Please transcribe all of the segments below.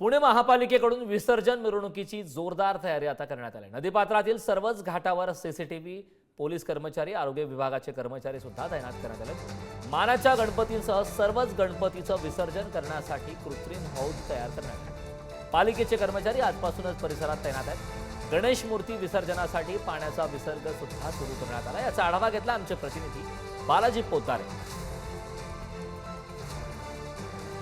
पुणे महापालिकेकडून विसर्जन मिरवणुकीची जोरदार तयारी आता करण्यात आली. नदीपात्रातील सर्वच घाटावर सीसीटीव्ही पोलीस कर्मचारी आरोग्य विभागाचे कर्मचारी सुद्धा तैनात करण्यात आले. मानाच्या गणपतींसह सर्वच गणपतीचं विसर्जन करण्यासाठी कृत्रिम हौद तयार करण्यात आले. पालिकेचे कर्मचारी आजपासूनच परिसरात तैनात आहेत. गणेश मूर्ती विसर्जनासाठी पाण्याचा विसर्ग सुद्धा सुरू करण्यात आला. याचा आढावा घेतला आमचे प्रतिनिधी बालाजी पोतारे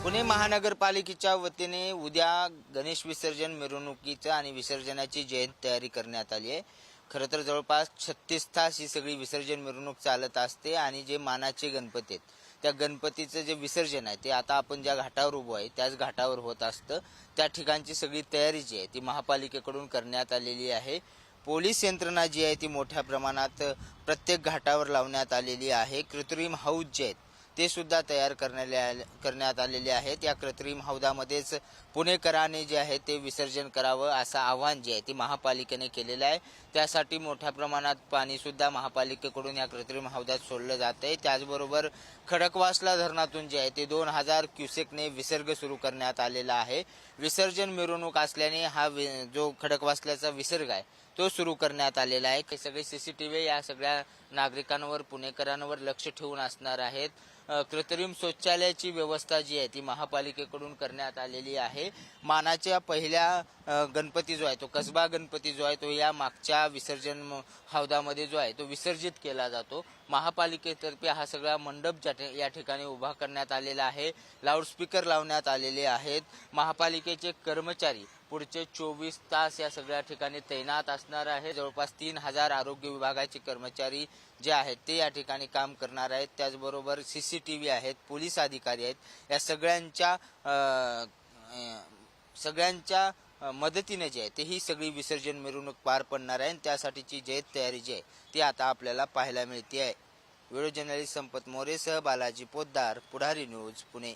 पुणे महानगरपालिकेच्या वतीने उद्या गणेश विसर्जन मिरवणुकीचं आणि विसर्जनाची जयंत तयारी करण्यात आली आहे. खरं तर जवळपास छत्तीस तास ही सगळी विसर्जन मिरवणूक चालत असते आणि जे मानाचे गणपती आहेत त्या गणपतीचं जे विसर्जन आहे ते आता आपण ज्या घाटावर उभं आहे त्याच घाटावर होत असतं. त्या ठिकाणची सगळी तयारी जी आहे ती महापालिकेकडून करण्यात आलेली आहे. पोलीस यंत्रणा जी आहे ती मोठ्या प्रमाणात प्रत्येक घाटावर लावण्यात आलेली आहे. कृत्रिम हौद जे आहेत ते सुद्धा तयार करण्यात करण्यात आलेले आहेत. या कृत्रिम हौदामध्येच पुणेकरांनी जे आहे ते विसर्जन करावं असं आवाहन जे आहे ते महापालिकेने केलेलं आहे. त्यासाठी मोठ्या प्रमाणात पाणीसुद्धा महापालिकेकडून या कृत्रिम हौदात सोडलं जात आहे त्याचबरोबर खडकवासला धरणातून जे आहे ते दोन हजार क्युसेकने विसर्ग सुरू करण्यात आलेला आहे. विसर्जन मिरवणूक असल्याने हा जो खडकवासल्याचा विसर्ग आहे तो सुरू करण्यात आलेला आहे. सगळे सीसीटीव्ही या सगळ्या नागरिकांवर पुणेकरांवर लक्ष ठेवून असणार आहेत. कृत्रिम शौचालयाची व्यवस्था जी आहे ती महापालिकेकडून करण्यात आलेली आहे. मानाच्या पहिल्या गणपती जो आहे तो कसबा गणपती जो आहे तो या मागच्या विसर्जन हौदामध्ये जो आहे तो विसर्जित केला जातो. महापालिकेतर्फे हा सगळा मंडप ज्या या ठिकाणी उभा करण्यात आलेला आहे. लाऊडस्पीकर लावण्यात आलेले आहेत. महापालिकेचे कर्मचारी पुढचे चोवीस तास या सगळ्या ठिकाणी तैनात असणार आहे जवळपास तीन हजार आरोग्य विभागाचे कर्मचारी जे आहेत ते या ठिकाणी काम करणार आहेत. त्याचबरोबर सी सी टी व्ही आहेत पोलीस अधिकारी आहेत. या सगळ्यांच्या सगळ्यांच्या मदतीने जे आहे ते ही सगळी विसर्जन मिरवणूक पार पडणार आहे आणि त्यासाठीची जयत तयारी जी आहे ती आता आपल्याला पाहायला मिळते आहे. व्हिडिओ जर्नलिस्ट संपत मोरेसह बालाजी पोद्दार पुढारी न्यूज पुणे.